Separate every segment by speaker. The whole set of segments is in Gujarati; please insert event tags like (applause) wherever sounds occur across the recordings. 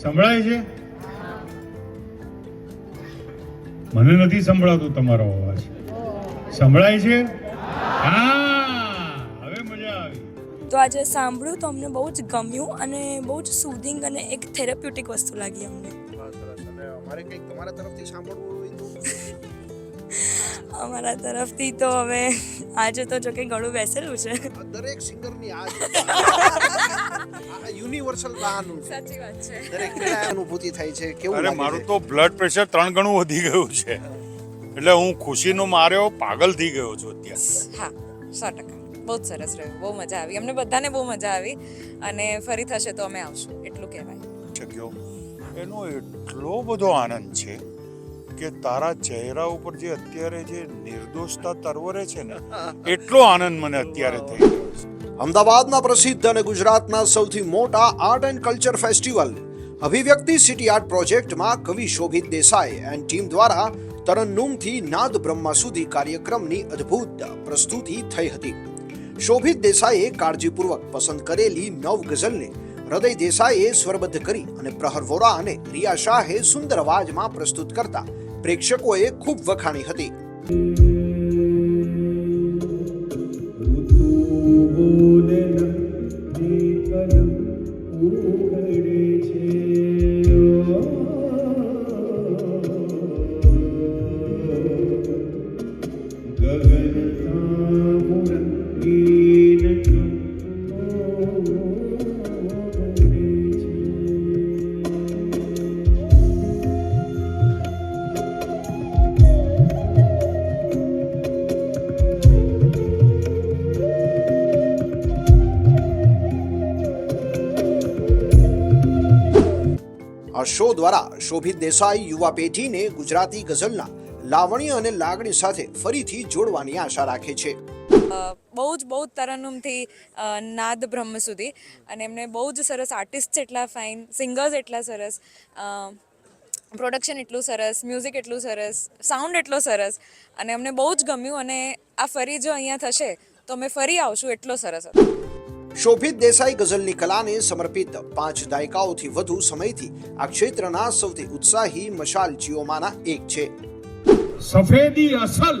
Speaker 1: સંભળાય છે? મને નથી સંભળાતું તમારો અવાજ. સંભળાય છે? હા હવે મજા આવી.
Speaker 2: તો આજે સાંભળ્યું તો અમને બહુ જ ગમ્યું અને બહુ જ સુધિંગ અને એક થેરાપ્યુટિક વસ્તુ લાગી અમને.
Speaker 3: અમારે કંઈક તમારા તરફથી સાંભળવું હોય તો.
Speaker 2: અમારા તરફથી તો હવે આજે તો જોકે ઘણું બેસેલું છે.
Speaker 3: દરેક સિંગરની આ યુનિવર્સલ બહાનું
Speaker 2: સાચી વાત છે.
Speaker 3: દરેક અનુભૂતિ થાય છે. કેવું
Speaker 4: અરે મારું તો બ્લડ પ્રેશર ત્રણ ગણું વધી ગયું છે. એટલે હું ખુશીનો માર્યો પાગલ થઈ ગયો છું અત્યારે.
Speaker 5: હા સો ટકા. બહુ જ સરસ રહ્યું. બહુ મજા આવી. અમને બધાને બહુ મજા આવી. અને ફરી થશે તો અમે આવશું. એટલું કહેવાય.
Speaker 4: શક્યો એનો એટલો બધો આનંદ છે. કે તારા ચહેરા ઉપર જે અત્યારે જે નિર્દોષતા તરવરે છે ને એટલો આનંદ મને અત્યારે થઈ રહ્યો છે.
Speaker 3: અમદાવાદના પ્રસિદ્ધ અને ગુજરાતના સૌથી મોટા art and culture festival Abhivyakti city art પ્રોજેક્ટમાં કવિ શોભિત દેસાઈ એન્ડ ટીમ દ્વારા તરન્નુમથી નાદ બ્રહ્મા સુધી કાર્યક્રમની અદ્ભુત પ્રસ્તુતિ થઈ હતી. શોભિત દેસાઈએ કાળજીપૂર્વક પસંદ કરેલી નવ ગઝલને હૃદય દેસાઈએ સ્વરબદ્ધ કરી અને પ્રહર વોરા અને રિયા શાહે સુંદર અવાજમાં પ્રસ્તુત કરતા પ્રેક્ષકોએ ખૂબ વખાણી હતી. શો દ્વારા શોભિત દેસાઈ યુવા પેઢીને ગુજરાતી ગઝલના લાવણ્ય અને લાગણી સાથે ફરીથી જોડવાની આશા રાખે છે.
Speaker 5: બહુ જ બહુ જ તરન્નુમથી નાદ બ્રહ્મ સુધી. અને એમને બહુ જ સરસ આર્ટિસ્ટ એટલા ફાઇન સિંગર્સ એટલા સરસ પ્રોડક્શન એટલું સરસ મ્યુઝિક એટલું સરસ સાઉન્ડ એટલો સરસ. અને અમને બહુ જ ગમ્યું અને આ ફરી જો અહીંયા થશે, તો અમે ફરી આવશું એટલો સરસ હતો.
Speaker 3: શોભિત દેસાઈ ગઝલની કલાને સમર્પિત પાંચ દાયકાઓથી વધુ સમયથી આ ક્ષેત્રના સૌથી ઉત્સાહી મશાલચીઓમાંના એક છે.
Speaker 1: સફેદી અસલ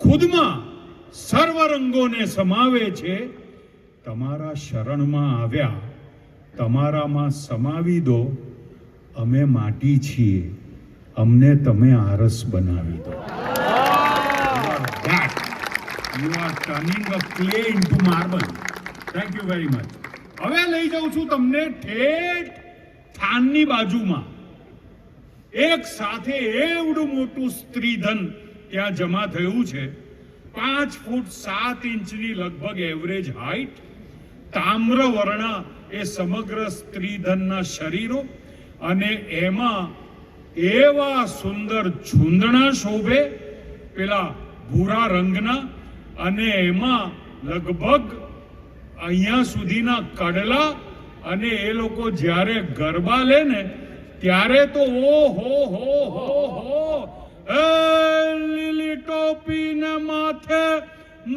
Speaker 1: ખુદમાં સર્વ રંગોને સમાવે છે. તમારા શરણમાં આવ્યા, તમારામાં સમાવી દો. અમે માટી છીએ, અમને તમે આરસ બનાવી દો. You are turning a clay into marble thank you very much હવે લઈ જાઉં છું તમને ઠેઠ થાનની બાજુમાં. એક સાથે એવડું મોટું સ્ત્રીધન ત્યાં જમા થયું છે. પાંચ ફૂટ સાત ઇંચની લગભગ એવરેજ હાઈટ તામ્ર વર્ણ એ સમગ્ર સ્ત્રીધનના શરીરો અને એમાં એવા સુંદર ઝુંદણા શોભે, પેલા ભૂરા રંગના અને એમાં લગભગ અહીંયા સુધીના કડલા અને એ લોકો જ્યારે ગરબા લે ને, ત્યારે તો ઓ હો હો હો હો, એ લીલી ટોપી ને માથે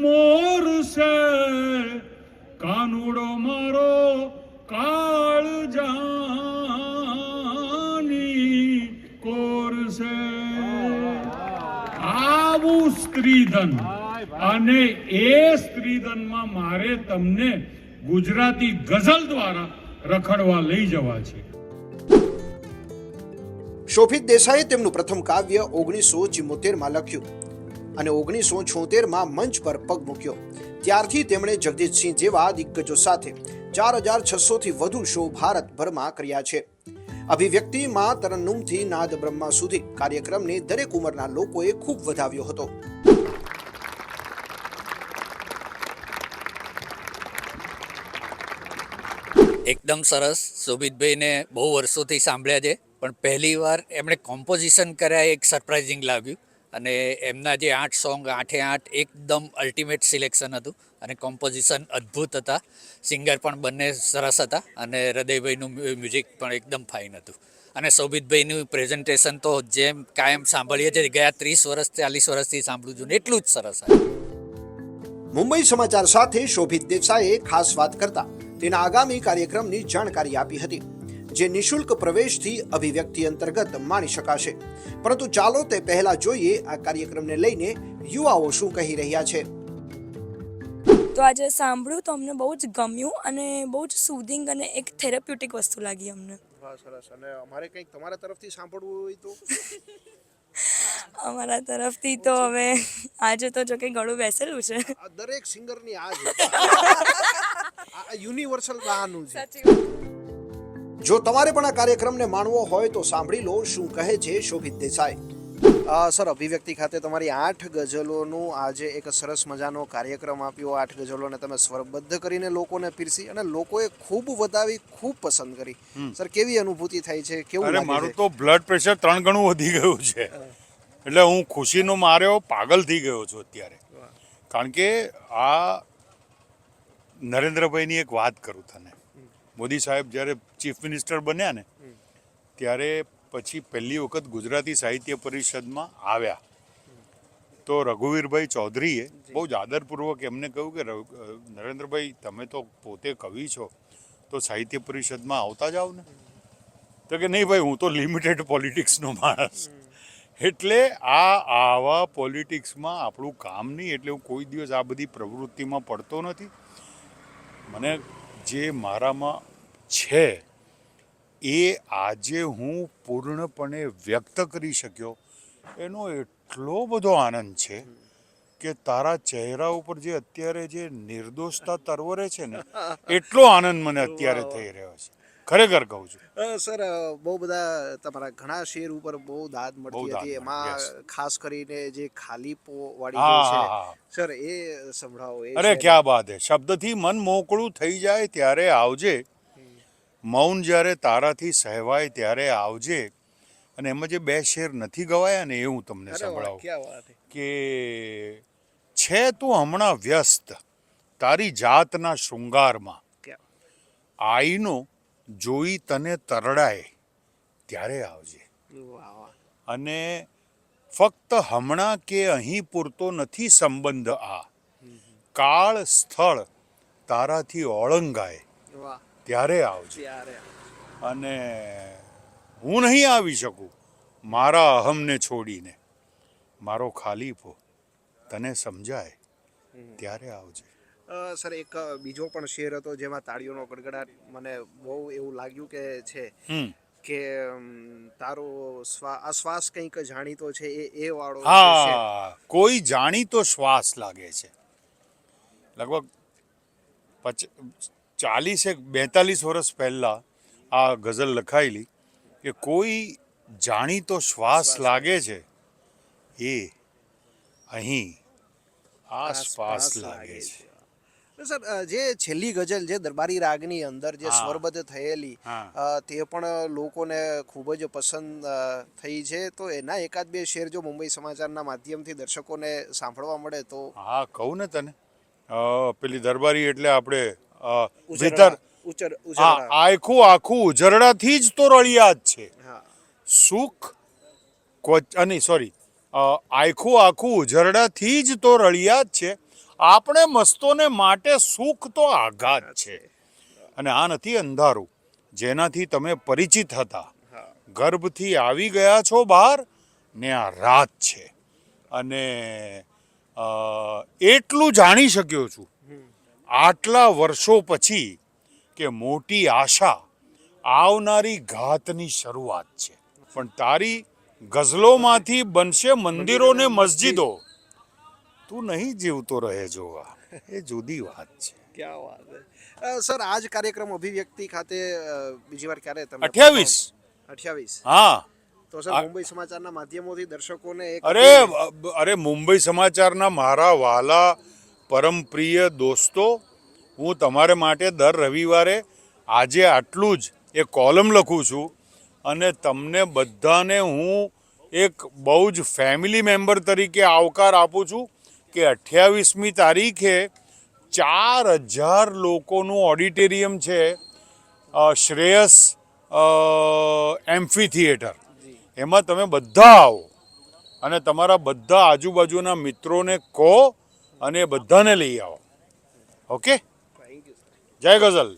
Speaker 1: મોર છે. કાનુડો મારો કાળ જાની કોર છે. આવું સ્ત્રીધન. અને એ સ્ત્રીધનમાં મારે તમને ગુજરાતી ગઝલ દ્વારા રખડવા લઈ જવા છે.
Speaker 3: શોભિત દેસાઈએ તેમનું પ્રથમ કાવ્ય ઓગણીસો ચિમોતેરમાં લખ્યું અને ઓગણીસો છોતેરમાં મંચ પર પગ મૂક્યો. ત્યારથી તેમણે જગદીશસિંહ જેવા દિગ્ગજો સાથે ચાર હજાર છસોથી વધુ શો ભારતભરમાં કર્યા છે. અભિવ્યક્તિમાં તરન્નુમથી નાદ બ્રહ્મા સુધી કાર્યક્રમને દરેક ઉંમરના લોકોએ ખૂબ વધાવ્યો હતો.
Speaker 6: એકદમ સરસ. શોભિતભાઈને બહુ વર્ષોથી સાંભળ્યા છે. પણ પહેલી વાર એમણે કોમ્પોઝિશન કર્યા એક સરપ્રાઇઝિંગ લાગ્યું. અને એમના જે આઠ સોંગ આઠે આઠ એકદમ અલ્ટિમેટ સિલેક્શન હતું. અને કોમ્પોઝિશન અદ્ભુત હતા. સિંગર પણ બંને સરસ હતા. અને હૃદયભાઈનું મ્યુઝિક પણ એકદમ ફાઇન હતું. અને શોભિતભાઈનું પ્રેઝન્ટેશન તો જેમ કાયમ સાંભળીએ છીએ, ગયા ત્રીસ વર્ષ, ચાલીસ વર્ષથી સાંભળું છું એટલું જ સરસ હતું.
Speaker 3: મુંબઈ સમાચાર સાથે શોભિત દેસાઈએ ખાસ વાત કરતા તેના આગામી કાર્યક્રમની જાણકારી આપી હતી જે નિશુલ્ક પ્રવેશથી અભિવ્યક્તિ અંતર્ગત માણી શકાશે. પરંતુ ચાલો તે પહેલા જોઈએ આ કાર્યક્રમને લઈને યુવાઓ શું કહી રહ્યા છે.
Speaker 2: તો આજે સાંભળ્યું તો અમને બહુ જ ગમ્યું અને બહુ જ સુધિંગ અને એક થેરાપ્યુટિક વસ્તુ લાગી અમને.
Speaker 3: સરસ. અને અમારે કંઈક તમારા તરફથી સાંભળવું હોય તો? (laughs)
Speaker 2: અમારા તરફથી તો હવે આજે તો જો કે ગળું બેસેલું છે.
Speaker 3: દરેક સિંગરની આ જ (laughs) આ યુનિવર્સલ બહાનું છે. જો તમારે પણ આ કાર્યક્રમને માણવો હોય તો સાંભળી લો શું કહે છે શોભિત દેસાઈ. સર અભિવ્યક્તિ ખાતે તમારી આઠ ગઝલોનું આજે એક સરસ મજાનો કાર્યક્રમ આપ્યો. આઠ ગઝલોને તમે સ્વરબદ્ધ કરીને લોકોને પીરસી અને લોકોએ ખૂબ વધાવી ખૂબ પસંદ કરી. સર કેવી અનુભૂતિ થાય છે? કેવું
Speaker 1: અરે મારું તો બ્લડ પ્રેશર ત્રણ ગણું વધી ગયું છે. એટલે હું ખુશીનો માર્યો પાગલ થઈ ગયો છું અત્યારે. કારણ કે આ નરેન્દ્રભાઈની એક વાત કરું તને. મોદી સાહેબ જ્યારે ચીફ મિનિસ્ટર બન્યા ને ત્યારે પછી પહેલી વખત ગુજરાતી સાહિત્ય પરિષદમાં આવ્યા. તો રઘુવીરભાઈ ચૌધરીએ બહુ જ આદરપૂર્વક એમને કહ્યું કે નરેન્દ્રભાઈ તમે તો પોતે કવિ છો તો સાહિત્ય પરિષદમાં આવતા જાઓ ને. તો કે નહીં ભાઈ હું તો લિમિટેડ પોલિટિક્સનો માણસ. એટલે આ આવા પોલિટિક્સમાં આપણું કામ નહીં એટલે હું કોઈ દિવસ આ બધી પ્રવૃત્તિમાં પડતો નથી. મને જે મારામાં છે એ આજે હું પૂર્ણપણે વ્યક્ત કરી શક્યો. એનો એટલો બધો આનંદ છે કે તારા ચહેરા ઉપર જે અત્યારે જે નિર્દોષતા તરવરે છે ને એટલો આનંદ મને અત્યારે થઈ રહ્યો છે. ખરેખર કહું છું.
Speaker 3: સર બહુ બધા તમારા ઘણા શેર ઉપર બહુ દાદ મળતી હતી. એમાં ખાસ કરીને જે
Speaker 1: ખાલી
Speaker 3: પો
Speaker 1: વાળી
Speaker 3: છે સર એ સંભળાવો
Speaker 1: અરે. ક્યાં બાત હે? શબ્દથી મન મોકળું થઈ જાય ત્યારે આવજે. મૌન જ્યારે તારાથી સહેવાય ત્યારે આવજે. અને એમાં જે બે શેર નથી ગવાયા ને એ હું તમને સંભળાવું. કે છે તું હમણાં વ્યસ્ત તારી જાતના શૃંગારમાં. આઈનો જોઈ તને તરડાય ત્યારે આવજે. અને ફક્ત હમણાં કે અહીં પૂરતો નથી સંબંધ આ. કાળ સ્થળ તારાથી ઓળંગાય. ત્યારે આવજે. અને હું નહીં આવી શકું. મારા અહમને છોડીને. મારો ખાલીફો તને સમજાય. ત્યારે આવજે.
Speaker 3: સર એક બીજો પણ શેર હતો જેમાં તાળીઓનો ગડગડાટ મને બહુ એવું લાગ્યું કે છે કે તારો આ શ્વાસ કંઈક જાણીતો છે એ એ વાળો
Speaker 1: હા કોઈ જાણીતો શ્વાસ લાગે છે. લગભગ ચાલીસ એક બેતાલીસ વર્ષ પહેલાં આ ગઝલ લખાયેલી કે કોઈ જાણીતો શ્વાસ લાગે છે એ અહીં આસપાસ લાગે છે.
Speaker 3: સર જે છેલ્લી ગઝલ જે દરબારી રાગની અંદર જે. સ્વરબદ્ધ થયેલી તે પણ લોકોને ખૂબ જ પસંદ થઈ છે. તો એના એકાદ બે શેર જો મુંબઈ સમાચારના માધ્યમથી દર્શકોને સાંભળવા મળે તો?
Speaker 1: હા કહું ને તને. પેલી દરબારી એટલે આપણે ભીતર. આખું આખું ઉજરડાથી જ તો રળિયાત છે. સુખ અને સોરી આખું આખું ઉજરડાથી જ તો રળિયાત છે. આપણે મસ્તોને માટે સુખ તો આઘાત છે. અને આ નથી અંધારું. જેનાથી તમે પરિચિત હતા. ગર્ભથી આવી ગયા છો બહાર, ને આ રાત છે. અને એટલું જાણી શક્યો છું. આટલા વર્ષો પછી કે મોટી આશા આવનારી ઘાતની શરૂઆત છે. પણ તારી ગઝલોમાંથી બનશે મંદિરો ને મસ્જિદો. તું નહીં જીવતો રહે જોવા. એ જુદી વાત છે.
Speaker 3: ક્યાં વાત છે સર આજ કાર્યક્રમ અભિવ્યક્તિ ખાતે બીજી વાર ક્યારે તમે
Speaker 1: અઠ્યાવીસ.
Speaker 3: અઠ્યાવીસ?
Speaker 1: હા.
Speaker 3: તો સર મુંબઈ સમાચારના માધ્યમોથી દર્શકોને એક
Speaker 1: અરે અરે મુંબઈ સમાચારના મારા વાલા પરમ પ્રિય દોસ્તો હું તમારે માટે દર રવિવારે આજે આટલું જ એ કોલમ લખું છું અને તમને બધાને હું એક બહુ જ ફેમિલી મેમ્બર તરીકે આવકાર આપું છું. કે અઠ્યાવીસમી તારીખે ચાર હજાર લોકોનું ઓડિટોરિયમ છે શ્રેયસ એમ્ફી થિયેટર. એમાં તમે બધા આવો અને તમારા બધા આજુબાજુના મિત્રોને કહો અને બધાને લઈ આવો. ઓકે? જય ગઝલ.